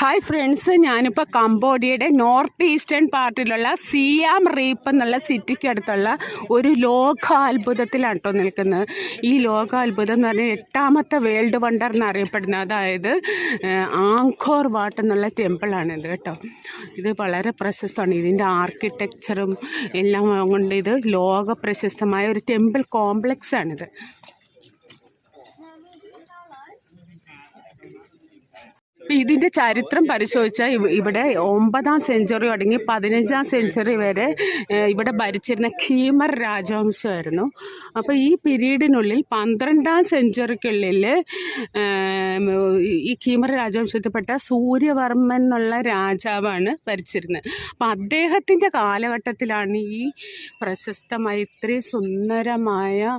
Hi friends ഞാനിപ്പോൾ കംബോഡിയയുടെ north eastern പാർട്ടിലുള്ള സിയാം റീപ്പ് എന്നുള്ള സിറ്റിക്ക് അടുത്തുള്ള ഒരു ലോകാത്ഭുതത്തിലാണ് കേട്ടോ നിൽക്കുന്നത്. ഈ ലോകാത്ഭുതം എന്ന് പറഞ്ഞാൽ എട്ടാമത്തെ വേൾഡ് വണ്ടർ എന്നറിയപ്പെടുന്ന അതായത് ആങ്കോർ വാട്ട് എന്നുള്ള ടെമ്പിളാണിത് കേട്ടോ. ഇത് വളരെ പ്രശസ്തമാണ്. ഇതിന്റെ ആർക്കിടെക്ചറും എല്ലാം കൊണ്ട് ഇത് ലോക പ്രശസ്തമായ ഒരു ടെമ്പിൾ കോംപ്ലക്സ് ഇതിന്റെ ചരിത്രം പരിശോധിച്ചാൽ ഇവിടെ ഒമ്പതാം സെഞ്ചുറി തുടങ്ങി പതിനഞ്ചാം സെഞ്ചുറി വരെ ഇവിടെ ഭരിച്ചിരുന്ന ഖീമർ രാജവംശമായിരുന്നു. അപ്പോൾ ഈ പീരീഡിനുള്ളിൽ പന്ത്രണ്ടാം സെഞ്ചുറിക്കുള്ളിൽ ഈ ഖീമർ രാജവംശത്തിൽപ്പെട്ട സൂര്യവർമ്മൻ എന്നുള്ള രാജാവാണ് ഭരിച്ചിരുന്നത്. അപ്പം അദ്ദേഹത്തിന്റെ കാലഘട്ടത്തിലാണ് ഈ പ്രശസ്തമായ ഇത്രയും സുന്ദരമായ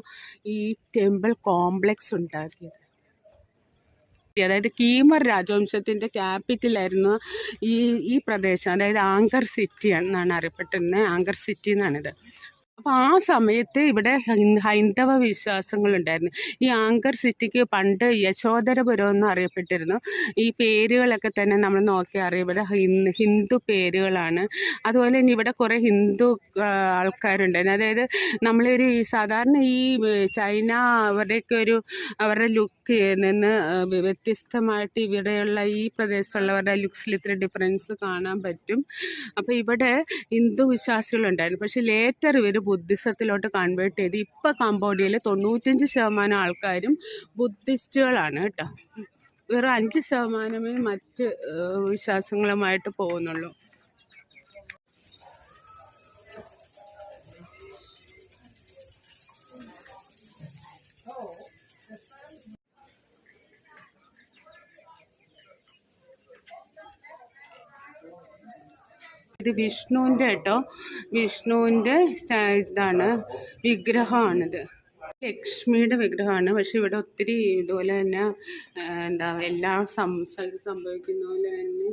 ഈ ടെമ്പിൾ കോംപ്ലക്സ് ഉണ്ടാക്കിയത്. അതായത് കീമർ രാജവംശത്തിന്റെ ക്യാപിറ്റലായിരുന്നു ഈ ഈ പ്രദേശം. അതായത് ആങ്കർ സിറ്റി എന്നാണ് അറിയപ്പെട്ടിരുന്നത് ആങ്കർ സിറ്റി എന്നാണിത്. അപ്പോൾ ആ സമയത്ത് ഇവിടെ ഹൈന്ദവ വിശ്വാസങ്ങളുണ്ടായിരുന്നു. ഈ ആങ്കർ സിറ്റിക്ക് പണ്ട് യശോധരപുരം എന്ന് അറിയപ്പെട്ടിരുന്നു. ഈ പേരുകളൊക്കെ തന്നെ നമ്മൾ നോക്കി അറിയാം. ഇവിടെ ഹിന്ദു പേരുകളാണ്. അതുപോലെ തന്നെ ഇവിടെ കുറേ ഹിന്ദു ആൾക്കാരുണ്ടായിരുന്നു. അതായത് നമ്മളൊരു ഈ സാധാരണ ഈ ചൈന അവരുടെയൊക്കെ ഒരു അവരുടെ ലുക്ക് നിന്ന് വ്യത്യസ്തമായിട്ട് ഇവിടെയുള്ള ഈ പ്രദേശത്തുള്ളവരുടെ ലുക്സിൽ ഇത്ര ഡിഫറൻസ് കാണാൻ പറ്റും. അപ്പോൾ ഇവിടെ ഹിന്ദു വിശ്വാസികളുണ്ടായിരുന്നു. പക്ഷേ ലേറ്റർ ഇവർ ബുദ്ധിസത്തിലോട്ട് കൺവേർട്ട് ചെയ്ത് ഇപ്പോൾ കംബോഡിയയിൽ തൊണ്ണൂറ്റഞ്ച് ശതമാനം ആൾക്കാരും ബുദ്ധിസ്റ്റുകളാണ് കേട്ടോ. വെറും അഞ്ച് ശതമാനമേ മറ്റ് വിശ്വാസങ്ങളുമായിട്ട് പോകുന്നുള്ളൂ. ഇത് വിഷ്ണുവിന്റെ കേട്ടോ. വിഷ്ണുവിന്റെ ഇതാണ്. വിഗ്രഹമാണിത്. ലക്ഷ്മിയുടെ വിഗ്രഹമാണ്. പക്ഷെ ഇവിടെ ഒത്തിരി ഇതുപോലെ തന്നെ എന്താ എല്ലാ സംസാരം സംഭവിക്കുന്ന പോലെ തന്നെ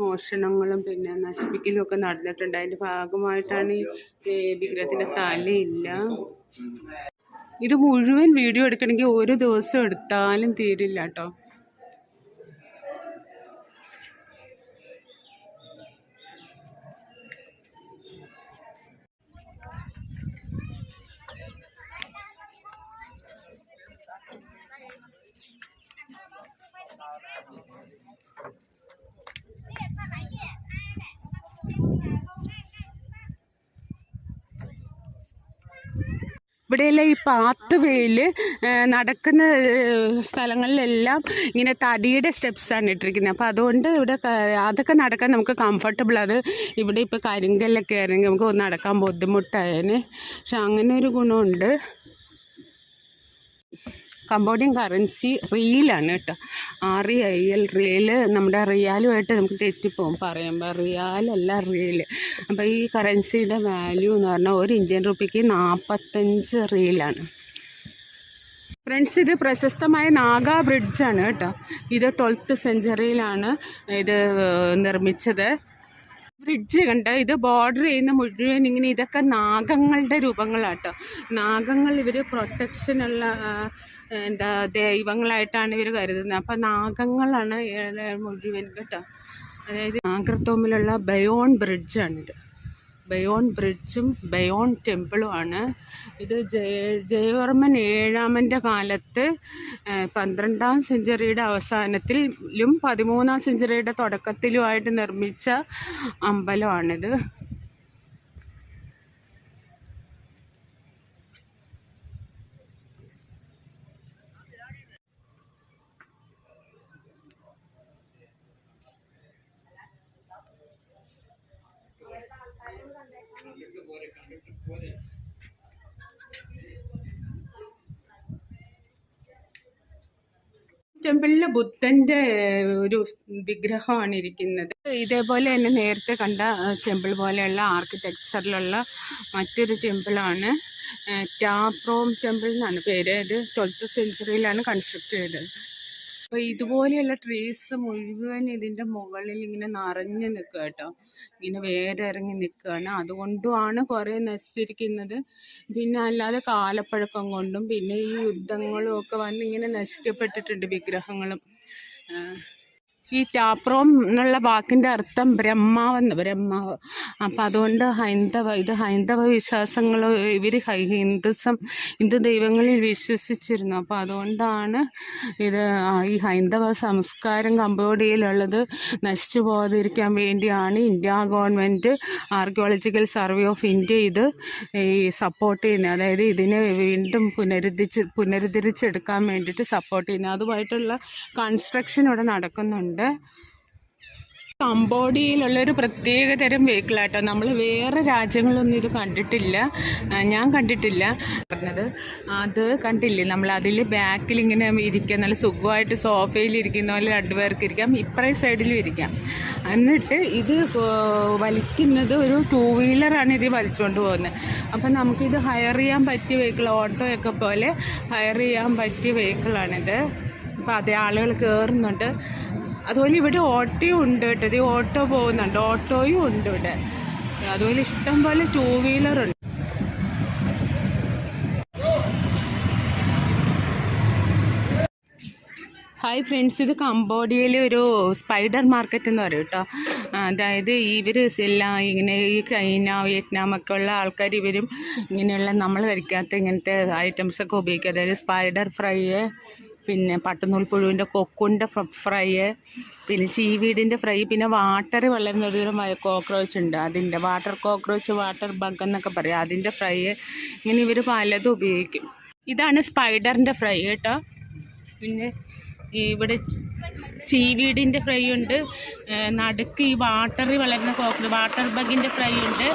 മോഷണങ്ങളും പിന്നെ നശിപ്പിക്കലും ഒക്കെ നടന്നിട്ടുണ്ട്. അതിന്റെ ഭാഗമായിട്ടാണ് ഈ വിഗ്രഹത്തിന്റെ തലയില്ല ഇത് മുഴുവൻ വീഡിയോ എടുക്കണമെങ്കിൽ ഒരു ദിവസം എടുത്താലും തീരില്ല കേട്ടോ. ഇവിടെയെല്ലാം ഈ പാത്ത് വേയിൽ നടക്കുന്ന സ്ഥലങ്ങളിലെല്ലാം ഇങ്ങനെ തടിയുടെ സ്റ്റെപ്സാണ് ഇട്ടിരിക്കുന്നത്. അപ്പോൾ അതുകൊണ്ട് ഇവിടെ അതൊക്കെ നടക്കാൻ നമുക്ക് കംഫർട്ടബിൾ അത് ഇവിടെ ഇപ്പോൾ കരിങ്കല്ലൊക്കെ ആയിരുന്നെങ്കിൽ നമുക്ക് നടക്കാൻ ബുദ്ധിമുട്ടായേനെ. പക്ഷെ അങ്ങനെ ഒരു ഗുണമുണ്ട്. കമ്പോഡിയൻ കറൻസി റിയലാണ് കേട്ടോ R E I L riel നമ്മുടെ റിയാലുമായിട്ട് നമുക്ക് തെറ്റിപ്പോകും പറയുമ്പോൾ റിയാലല്ല റിയൽ അപ്പോൾ ഈ കറൻസിയുടെ വാല്യൂ എന്ന് പറഞ്ഞാൽ ഒരു ഇന്ത്യൻ റുപ്പിക്ക് നാൽപ്പത്തഞ്ച് റിയലാണ് ഫ്രണ്ട്സ് ഇത് പ്രശസ്തമായ നാഗ ബ്രിഡ്ജാണ് കേട്ടോ ഇത് ട്വൽത്ത് സെഞ്ചുറിയിലാണ് ഇത് നിർമ്മിച്ചത്. ബ്രിഡ്ജ് കണ്ട്? ഇത് ബോർഡർ ചെയ്യുന്ന മുഴുവൻ ഇങ്ങനെ ഇതൊക്കെ നാഗങ്ങളുടെ രൂപങ്ങളാട്ടോ നാഗങ്ങൾ ഇവർ പ്രൊട്ടക്ഷനുള്ള എന്താ ദൈവങ്ങളായിട്ടാണ് ഇവർ കരുതുന്നത്. അപ്പം നാഗങ്ങളാണ് മുഴുവൻ കേട്ടോ. അതായത് നാഗർത്തോമിലുള്ള ബയോൺ ബ്രിഡ്ജാണിത്. ബയോൺ ബ്രിഡ്ജും ബയോൺ ടെമ്പിളുമാണ്. ഇത് ജയ ജയവർമ്മൻ ഏഴാമന്റെ കാലത്ത് പന്ത്രണ്ടാം സെഞ്ചുറിയുടെ അവസാനത്തിലും പതിമൂന്നാം സെഞ്ചുറിയുടെ തുടക്കത്തിലുമായിട്ട് നിർമ്മിച്ച അമ്പലമാണിത്. ടെമ്പിളിൽ ബുദ്ധന്റെ ഒരു വിഗ്രഹമാണ് ഇരിക്കുന്നത്. ഇതേപോലെ തന്നെ നേരത്തെ കണ്ട ടെമ്പിൾ പോലെയുള്ള ആർക്കിടെക്ചറിലുള്ള മറ്റൊരു ടെമ്പിളാണ് ടാപ്രോം ടെമ്പിൾ എന്നാണ് പേര്. ഇത് ട്വൽത്ത് സെഞ്ചുറിയിലാണ് കൺസ്ട്രക്ട് ചെയ്തത്. അപ്പോൾ ഇതുപോലെയുള്ള ട്രീസ് മുഴുവൻ ഇതിന്റെ മുകളിൽ ഇങ്ങനെ നിറഞ്ഞു നിൽക്കുക കേട്ടോ. ഇങ്ങനെ വേരിറങ്ങി നിൽക്കുകയാണ്. അതുകൊണ്ടുമാണ് കുറേ നശിച്ചിരിക്കുന്നത്. പിന്നെ അല്ലാതെ കാലപ്പഴക്കം കൊണ്ടും പിന്നെ ഈ യുദ്ധങ്ങളും ഒക്കെ വന്ന് ഇങ്ങനെ നശിക്കപ്പെട്ടിട്ടുണ്ട് വിഗ്രഹങ്ങളും. ഈ ടാപ്രോം എന്നുള്ള വാക്കിന്റെ അർത്ഥം ബ്രഹ്മാവെന്ന് ബ്രഹ്മാവ്. അപ്പം അതുകൊണ്ട് ഹൈന്ദവ ഇത് ഹൈന്ദവ വിശ്വാസങ്ങൾ ഇവർ ഹിന്ദുസം ഹിന്ദു ദൈവങ്ങളിൽ വിശ്വസിച്ചിരുന്നു. അപ്പോൾ അതുകൊണ്ടാണ് ഇത് ഈ ഹൈന്ദവ സംസ്കാരം കംബോഡിയയിലുള്ളത് നശിച്ചു പോകാതിരിക്കാൻ വേണ്ടിയാണ് India government archaeological survey of India ഇത് ഈ സപ്പോർട്ട് ചെയ്യുന്നത്. അതായത് ഇതിനെ വീണ്ടും പുനരുദ്ധിച്ച് പുനരുദ്ധരിച്ചെടുക്കാൻ വേണ്ടിയിട്ട് സപ്പോർട്ട് ചെയ്യുന്നത്. അതുമായിട്ടുള്ള കൺസ്ട്രക്ഷൻ ഇവിടെ നടക്കുന്നുണ്ട്. കംബോഡിയയിലുള്ള ഒരു പ്രത്യേക തരം വെഹിക്കിളാട്ടോ. നമ്മൾ വേറെ രാജ്യങ്ങളൊന്നും ഇത് കണ്ടിട്ടില്ല. ഞാൻ കണ്ടിട്ടില്ല. പറഞ്ഞത് അത് കണ്ടില്ലേ? നമ്മൾ അതിൽ ബാക്കിൽ ഇങ്ങനെ ഇരിക്കുക നല്ല സുഖമായിട്ട് സോഫയിൽ ഇരിക്കുന്ന പോലെ രണ്ടുപേർക്ക് ഇരിക്കാം ഇപ്പറേ സൈഡിലും ഇരിക്കാം. എന്നിട്ട് ഇത് വലിക്കുന്നത് ഒരു ടൂ വീലറാണ് ഇത് വലിച്ചുകൊണ്ട് പോകുന്നത് അപ്പം നമുക്കിത് ഹയർ ചെയ്യാൻ പറ്റിയ വെഹിക്കിൾ ഓട്ടോയൊക്കെ പോലെ ഹയർ ചെയ്യാൻ പറ്റിയ വെഹിക്കിളാണിത്. അപ്പോൾ അതേ ആളുകൾ കയറുന്നുണ്ട് അതുപോലെ ഇവിടെ ഓട്ടോയും ഉണ്ട് കേട്ടോ. ഇത് ഓട്ടോ പോകുന്നുണ്ട്. ഓട്ടോയും ഉണ്ട് ഇവിടെ. അതുപോലെ ഇഷ്ടം പോലെ ടൂ വീലർ ഉണ്ട്. ഹായ് ഫ്രണ്ട്സ് ഇത് കംബോഡിയയിലെ ഒരു സ്പൈഡർ മാർക്കറ്റ് എന്ന് പറയും കേട്ടോ. അതായത് ഇവർ എല്ലാം ഇങ്ങനെ ഈ ചൈന വിയറ്റ്നാം ഒക്കെ ഉള്ള ആൾക്കാർ ഇവരും ഇങ്ങനെയുള്ള നമ്മൾ കഴിക്കാത്ത ഇങ്ങനത്തെ ഐറ്റംസൊക്കെ ഉപയോഗിക്കുക അതായത് സ്പൈഡർ ഫ്രൈ പിന്നെ പട്ടുനൂൽ പുഴുവിന്റെ കൊക്കുണ്ട ഫ്രൈ പിന്നെ ചീവീടിന്റെ ഫ്രൈ പിന്നെ വാട്ടർ വളരുന്ന ഒരു കോക്രോച്ച് ഉണ്ട്. അതിന്റെ വാട്ടർ കോക്രോച്ച് വാട്ടർ ബഗ് എന്നൊക്കെ പറയും. അതിന്റെ ഫ്രൈ ഇങ്ങനെ ഇവർ പലതും ഉപയോഗിക്കും. ഇതാണ് സ്പൈഡറിന്റെ ഫ്രൈ കേട്ടോ. പിന്നെ ഇവിടെ ചീവീടിന്റെ ഫ്രൈ ഉണ്ട്. നടുക്ക് ഈ വാട്ടറിൽ വളരുന്ന കോക്കർ വാട്ടർ ബഗിന്റെ ഫ്രൈ ഉണ്ട്.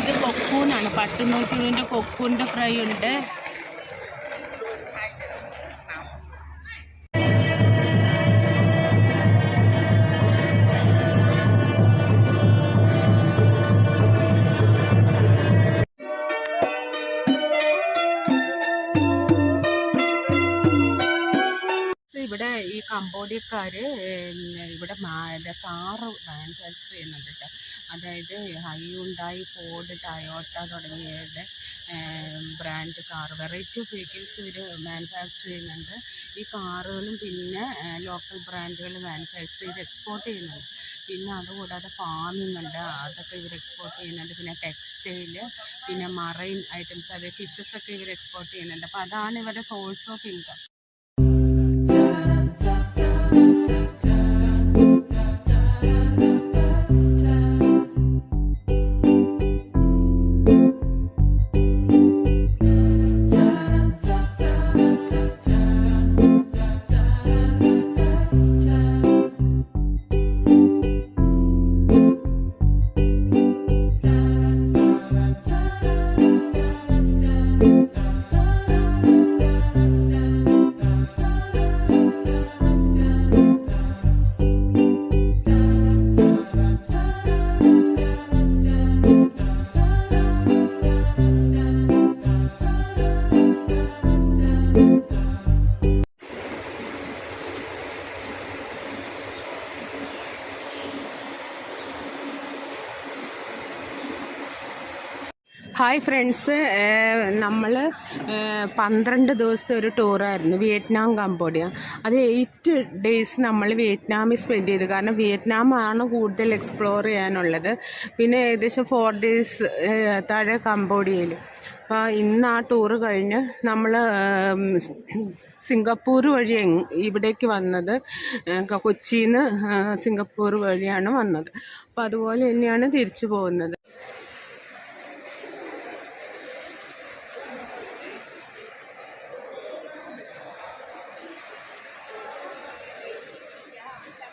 ഇത് കൊക്കൂനാണ്. പട്ടുനൂറ്റുവിന്റെ കൊക്കൂന്റെ ഫ്രൈ ഉണ്ട്. ഈ കംബോഡിയക്കാർ ഇവിടെ കാറ് മാനുഫാക്ചർ ചെയ്യുന്നുണ്ട് കേട്ടോ അതായത് ഹൈയുണ്ടായി ഫോർഡ് ടയോട്ട തുടങ്ങിയവരുടെ ബ്രാൻഡ് കാർ. വെറൈറ്റി വെഹിക്കിൾസ് ഇവർ മാനുഫാക്ചർ ചെയ്യുന്നുണ്ട്. ഈ കാറുകളും പിന്നെ ലോക്കൽ ബ്രാൻഡുകൾ മാനുഫാക്ചർ ചെയ്ത് എക്സ്പോർട്ട് ചെയ്യുന്നുണ്ട്. പിന്നെ അതുകൂടാതെ ഫാമിംഗ് ഉണ്ട്. അതൊക്കെ ഇവർ എക്സ്പോർട്ട് ചെയ്യുന്നുണ്ട്. പിന്നെ ടെക്സ്റ്റൈൽ പിന്നെ മറൈൻ ഐറ്റംസ് അതായത് ഫിഷസ് ഒക്കെ ഇവർ എക്സ്പോർട്ട് ചെയ്യുന്നുണ്ട്. അപ്പോൾ അതാണ് ഇവരുടെ source of income. Hi friends. നമ്മൾ പന്ത്രണ്ട് ദിവസത്തെ ഒരു ടൂറായിരുന്നു. Vietnam Cambodia. അത് എയ്റ്റ് ഡേയ്സ് നമ്മൾ വിയറ്റ്നാമിൽ സ്പെൻഡ് ചെയ്തു. കാരണം വിയറ്റ്നാമാണ് കൂടുതൽ എക്സ്പ്ലോർ ചെയ്യാനുള്ളത്. പിന്നെ ഏകദേശം ഫോർ ഡേയ്സ് താഴെ കംബോഡിയയിൽ. അപ്പോൾ ഇന്ന് ആ ടൂറ് കഴിഞ്ഞ് നമ്മൾ സിംഗപ്പൂർ വഴി ഇവിടേക്ക് വന്നത് കൊച്ചിയിൽ നിന്ന് സിംഗപ്പൂർ വഴിയാണ് വന്നത്. അപ്പോൾ അതുപോലെ തന്നെയാണ് തിരിച്ചു പോകുന്നത്.